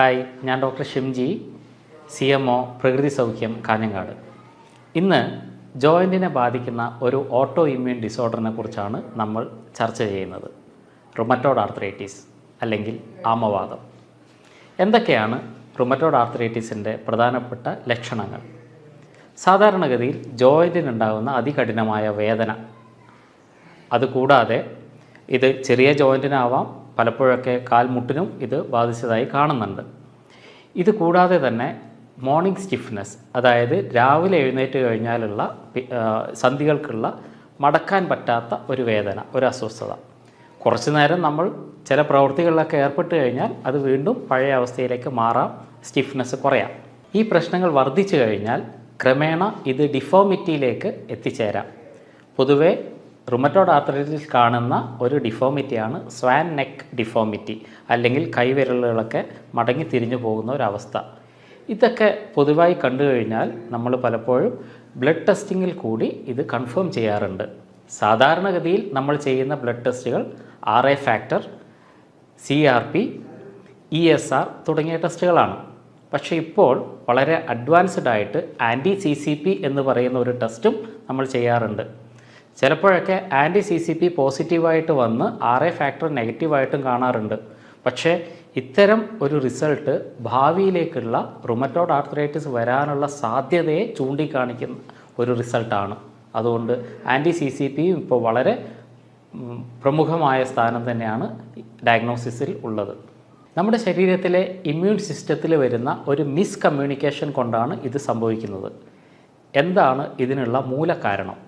Hi ഞാൻ doctor Shimji C M O Prakriti Saukhyam Kanhangad. ഇന്ന് ജോയിന്റിനെ ബാധിക്കുന്ന ഒരു ഓട്ടോ ഇമ്മ്യൂൺ ഡിസോർഡറിനെ കുറിച്ചാണ് നമ്മൾ ചർച്ച ചെയ്യുന്നത്. റുമറ്റോഡ് ആർത്രൈറ്റിസ് അല്ലെങ്കിൽ ആമവാദം. എന്തൊക്കെയാണ് റുമറ്റോഡ് ആർത്രൈറ്റിസിന്റെ പ്രധാനപ്പെട്ട ലക്ഷണങ്ങൾ? സാധാരണഗതിയിൽ ജോയിന്റിനുണ്ടാകുന്ന അതികഠിനമായ വേദന. അതുകൂടാതെ ഇത് ചെറിയ ജോയിന്റിനാവാം പലപ്പോഴൊക്കെ കാൽമുട്ടിനും ഇത് ബാധിച്ചതായി കാണുന്നുണ്ട്. ഇത് കൂടാതെ തന്നെ മോർണിംഗ് സ്റ്റിഫ്നെസ് അതായത് രാവിലെ എഴുന്നേറ്റ് കഴിഞ്ഞാലുള്ള സന്ധികൾക്കുള്ള മടക്കാൻ പറ്റാത്ത ഒരു വേദന ഒരു അസ്വസ്ഥത. കുറച്ചു നേരം നമ്മൾ ചില പ്രവൃത്തികളിലൊക്കെ ഏർപ്പെട്ട് കഴിഞ്ഞാൽ അത് വീണ്ടും പഴയ അവസ്ഥയിലേക്ക് മാറാം സ്റ്റിഫ്നെസ് കുറയാം. ഈ പ്രശ്നങ്ങൾ വർദ്ധിച്ചു കഴിഞ്ഞാൽ ക്രമേണ ഇത് ഡിഫോമിറ്റിയിലേക്ക് എത്തിച്ചേരാം. പൊതുവെ റുമറ്റോഡ് ആർത്രൈറ്റിസ് കാണുന്ന ഒരു ഡിഫോമിറ്റിയാണ് സ്വാൻ നെക്ക് ഡിഫോമിറ്റി അല്ലെങ്കിൽ കൈവിരലുകളൊക്കെ മടങ്ങി തിരിഞ്ഞു പോകുന്ന ഒരവസ്ഥ ഇതൊക്കെ പൊതുവായി കണ്ടു കഴിഞ്ഞാൽ നമ്മൾ പലപ്പോഴും ബ്ലഡ് ടെസ്റ്റിങ്ങിൽ കൂടി ഇത് കൺഫേം ചെയ്യാറുണ്ട്. സാധാരണഗതിയിൽ നമ്മൾ ചെയ്യുന്ന ബ്ലഡ് ടെസ്റ്റുകൾ R A factor C R P E S R തുടങ്ങിയ ടെസ്റ്റുകളാണ് പക്ഷേ ഇപ്പോൾ വളരെ അഡ്വാൻസ്ഡ് ആയിട്ട് ആന്റി സി സി പി എന്ന് പറയുന്ന ഒരു ടെസ്റ്റും നമ്മൾ ചെയ്യാറുണ്ട്. ചിലപ്പോഴൊക്കെ ആന്റി സി സി പി പോസിറ്റീവായിട്ട് വന്ന് ആർ എ ഫാക്ടർ നെഗറ്റീവായിട്ടും കാണാറുണ്ട്. പക്ഷേ ഇത്തരം ഒരു റിസൾട്ട് ഭാവിയിലേക്കുള്ള റുമറ്റോഡ് ആർത്രൈറ്റിസ് വരാനുള്ള സാധ്യതയെ ചൂണ്ടിക്കാണിക്കുന്ന ഒരു റിസൾട്ടാണ്. അതുകൊണ്ട് ആന്റി സി സി പിയും ഇപ്പോൾ വളരെ പ്രമുഖമായ സ്ഥാനം തന്നെയാണ് ഡയഗ്നോസിസിൽ ഉള്ളത്. നമ്മുടെ ശരീരത്തിലെ ഇമ്മ്യൂൺ സിസ്റ്റത്തിൽ വരുന്ന ഒരു മിസ് കമ്മ്യൂണിക്കേഷൻ കൊണ്ടാണ് ഇത് സംഭവിക്കുന്നത്. എന്താണ് ഇതിനുള്ള മൂലകാരണം?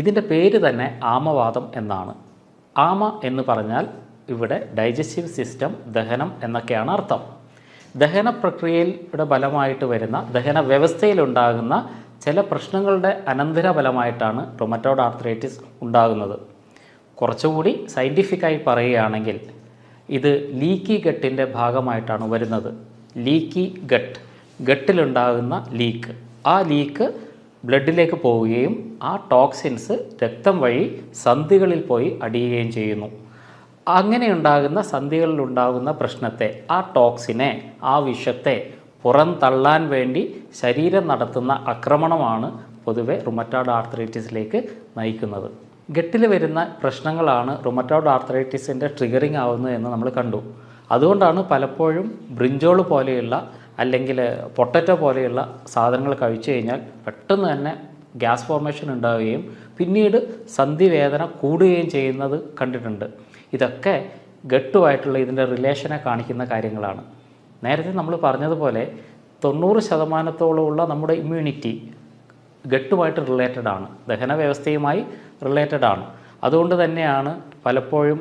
ഇതിന്റെ പേര് തന്നെ ആമവാദം എന്നാണ്. ആമ എന്ന് പറഞ്ഞാൽ ഇവിടെ ഡൈജസ്റ്റീവ് സിസ്റ്റം ദഹനം എന്നൊക്കെയാണ് അർത്ഥം. ദഹന പ്രക്രിയയുടെ ഫലമായിട്ട് വരുന്ന ദഹന വ്യവസ്ഥയിലുണ്ടാകുന്ന ചില പ്രശ്നങ്ങളുടെ അനന്തരഫലമായിട്ടാണ് റൊമറ്റോഡ് ആർത്രൈറ്റിസ് ഉണ്ടാകുന്നത്. കുറച്ചുകൂടി സയന്റിഫിക്കായി പറയുകയാണെങ്കിൽ ഇത് ലീക്കി ഗട്ടിന്റെ ഭാഗമായിട്ടാണ് വരുന്നത്. ലീക്കി ഗട്ട് ഗട്ടിലുണ്ടാകുന്ന ലീക്ക് ആ ലീക്ക് ബ്ലഡിലേക്ക് പോവുകയും ആ ടോക്സിൻസ് രക്തം വഴി സന്ധികളിൽ പോയി അടിയുകയും ചെയ്യുന്നു. അങ്ങനെ ഉണ്ടാകുന്ന സന്ധികളിൽ ഉണ്ടാകുന്ന പ്രശ്നത്തെ ആ ടോക്സിനെ ആ വിഷത്തെ പുറന്തള്ളാൻ വേണ്ടി ശരീരം നടത്തുന്ന ആക്രമണമാണ് പൊതുവെ റുമറ്റോഡ് ആർത്രൈറ്റിസിലേക്ക് നയിക്കുന്നത്. ഗട്ടിൽ വരുന്ന പ്രശ്നങ്ങളാണ് റുമറ്റോഡ് ആർത്രൈറ്റിസിന്റെ ട്രിഗറിങ് ആവുന്നത് എന്ന് നമ്മൾ കണ്ടു. അതുകൊണ്ടാണ് പലപ്പോഴും ബ്രിഞ്ചോൾ പോലെയുള്ള അല്ലെങ്കിൽ പൊട്ടറ്റോ പോലെയുള്ള സാധനങ്ങൾ കഴിച്ചു കഴിഞ്ഞാൽ പെട്ടെന്ന് തന്നെ ഗ്യാസ് ഫോർമേഷൻ ഉണ്ടാവുകയും പിന്നീട് സന്ധിവേദന കൂടുകയും ചെയ്യുന്നത് കണ്ടിട്ടുണ്ട്. ഇതൊക്കെ ഗട്ടുമായിട്ടുള്ള ഇതിന്റെ റിലേഷനെ കാണിക്കുന്ന കാര്യങ്ങളാണ്. നേരത്തെ നമ്മൾ പറഞ്ഞതുപോലെ തൊണ്ണൂറ് ശതമാനത്തോളമുള്ള നമ്മുടെ ഇമ്മ്യൂണിറ്റി ഗട്ടുമായിട്ട് റിലേറ്റഡ് ആണ്. ദഹന വ്യവസ്ഥയുമായി റിലേറ്റഡ് ആണ്. അതുകൊണ്ട് തന്നെയാണ് പലപ്പോഴും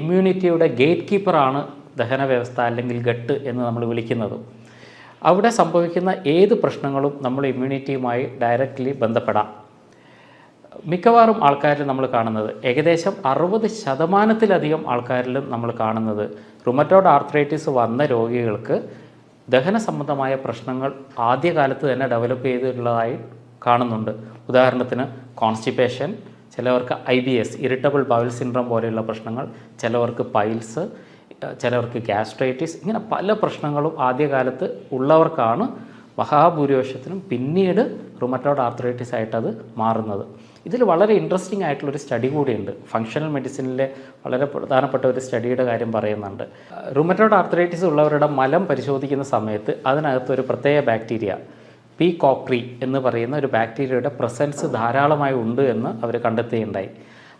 ഇമ്മ്യൂണിറ്റിയുടെ ഗേറ്റ് കീപ്പറാണ് ദഹന വ്യവസ്ഥ അല്ലെങ്കിൽ ഗട്ട് എന്ന് നമ്മൾ വിളിക്കുന്നത്. അവിടെ സംഭവിക്കുന്ന ഏത് പ്രശ്നങ്ങളും നമ്മൾ ഇമ്മ്യൂണിറ്റിയുമായി ഡയറക്റ്റ്ലി ബന്ധപ്പെടാം. മിക്കവാറും ആൾക്കാരിൽ നമ്മൾ കാണുന്നത് ഏകദേശം അറുപത് ശതമാനത്തിലധികം ആൾക്കാരിലും നമ്മൾ കാണുന്നത് റുമറ്റോഡ് ആർത്രൈറ്റിസ് വന്ന രോഗികൾക്ക് ദഹന സംബന്ധമായ പ്രശ്നങ്ങൾ ആദ്യകാലത്ത് തന്നെ ഡെവലപ്പ് ചെയ്തിട്ടുള്ളതായി കാണുന്നുണ്ട്. ഉദാഹരണത്തിന് കോൺസ്റ്റിപ്പേഷൻ ചിലവർക്ക് I B S irritable bowel syndrome പോലെയുള്ള പ്രശ്നങ്ങൾ ചിലവർക്ക് പൈൽസ് ചിലവർക്ക് ഗ്യാസ്ട്രൈറ്റിസ് ഇങ്ങനെ പല പ്രശ്നങ്ങളും ആദ്യകാലത്ത് ഉള്ളവർക്കാണ് മഹാഭൂരിപക്ഷത്തിനും പിന്നീട് റുമറ്റോഡ് ആർത്രൈറ്റിസ് ആയിട്ട് അത് മാറുന്നത്. ഇതിൽ വളരെ ഇൻട്രസ്റ്റിംഗ് ആയിട്ടുള്ളൊരു സ്റ്റഡി കൂടിയുണ്ട്. ഫങ്ഷണൽ മെഡിസിനിലെ വളരെ പ്രധാനപ്പെട്ട ഒരു സ്റ്റഡിയുടെ കാര്യം പറയുന്നുണ്ട്. റുമറ്റോഡ് ആർത്രൈറ്റിസ് ഉള്ളവരുടെ മലം പരിശോധിക്കുന്ന സമയത്ത് അതിനകത്ത് ഒരു പ്രത്യേക ബാക്ടീരിയ പി കോക്രി എന്ന് പറയുന്ന ഒരു ബാക്ടീരിയയുടെ പ്രസൻസ് ധാരാളമായി ഉണ്ട് എന്ന് അവർ കണ്ടെത്തുകയുണ്ടായി.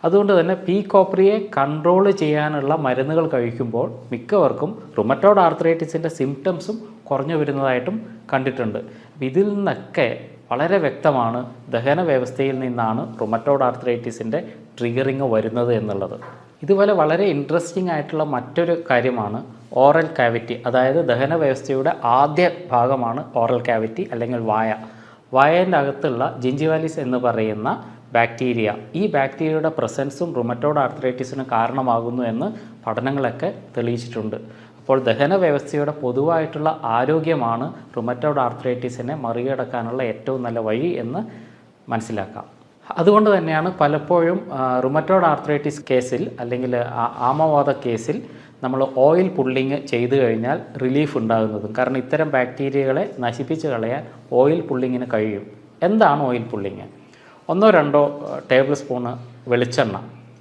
അതുകൊണ്ട് തന്നെ പി കോപ്രിയെ കൺട്രോൾ ചെയ്യാനുള്ള മരുന്നുകൾ കഴിക്കുമ്പോൾ മിക്കവർക്കും റുമറ്റോഡ് ആർത്രൈറ്റിസിന്റെ സിംറ്റംസും കുറഞ്ഞു വരുന്നതായിട്ടും കണ്ടിട്ടുണ്ട്. ഇതിൽ നിന്നൊക്കെ വളരെ വ്യക്തമാണ് ദഹന വ്യവസ്ഥയിൽ നിന്നാണ് റുമറ്റോഡ് ആർത്രൈറ്റിസിന്റെ ട്രിഗറിങ് വരുന്നത് എന്നുള്ളത്. ഇതുപോലെ വളരെ ഇൻട്രസ്റ്റിംഗ് ആയിട്ടുള്ള മറ്റൊരു കാര്യമാണ് ഓറൽ കാവിറ്റി അതായത് ദഹന വ്യവസ്ഥയുടെ ആദ്യ ഭാഗമാണ് ഓറൽ കാവിറ്റി അല്ലെങ്കിൽ വായ. വായന്റെ അകത്തുള്ള ജിഞ്ചിവാലിസ് എന്ന് പറയുന്ന ബാക്ടീരിയ. ഈ ബാക്ടീരിയയുടെ പ്രസൻസും റുമറ്റോഡ് ആർത്രൈറ്റിസിന് കാരണമാകുന്നു എന്ന് പഠനങ്ങളൊക്കെ തെളിയിച്ചിട്ടുണ്ട്. അപ്പോൾ ദഹന വ്യവസ്ഥയുടെ പൊതുവായിട്ടുള്ള ആരോഗ്യമാണ് റുമറ്റോഡ് ആർത്രൈറ്റിസിനെ മറികടക്കാനുള്ള ഏറ്റവും നല്ല വഴി എന്ന് മനസ്സിലാക്കാം. അതുകൊണ്ട് തന്നെയാണ് പലപ്പോഴും റുമറ്റോഡ് ആർത്രൈറ്റിസ് കേസിൽ അല്ലെങ്കിൽ ആമവാദ കേസിൽ നമ്മൾ ഓയിൽ പുള്ളിങ് ചെയ്തു കഴിഞ്ഞാൽ റിലീഫ് ഉണ്ടാകുന്നതും. കാരണം ഇത്തരം ബാക്ടീരിയകളെ നശിപ്പിച്ച് കളയാൻ ഓയിൽ പുള്ളിങ്ങിന് കഴിയും. എന്താണ് ഓയിൽ പുള്ളിങ് ഒന്നോ രണ്ടോ ടേബിൾ സ്പൂണ് വെളിച്ചെണ്ണ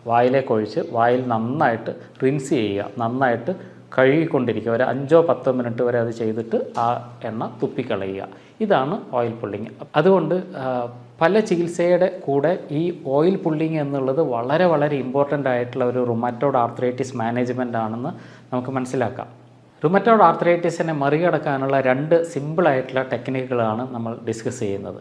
വായിലേക്ക് ഒഴിച്ച് വായിൽ നന്നായിട്ട് റിൻസ് ചെയ്യുക. നന്നായിട്ട് കഴുകിക്കൊണ്ടിരിക്കുക. ഒരു അഞ്ചോ പത്തോ മിനിറ്റ് വരെ അത് ചെയ്തിട്ട് ആ എണ്ണ തുപ്പിക്കളയുക. ഇതാണ് ഓയിൽ പുള്ളിങ്. അതുകൊണ്ട് പല ചികിത്സയുടെ കൂടെ ഈ ഓയിൽ പുള്ളിങ് എന്നുള്ളത് വളരെ വളരെ ഇമ്പോർട്ടന്റ് ആയിട്ടുള്ള ഒരു റുമാറ്റോഡ് ആർത്രൈറ്റിസ് മാനേജ്മെന്റ് ആണെന്ന് നമുക്ക് മനസ്സിലാക്കാം. റുമറ്റോഡ് ആർത്രൈറ്റിസിനെ മറികടക്കാനുള്ള രണ്ട് സിമ്പിളായിട്ടുള്ള ടെക്നിക്കുകളാണ് നമ്മൾ ഡിസ്കസ് ചെയ്യുന്നത്.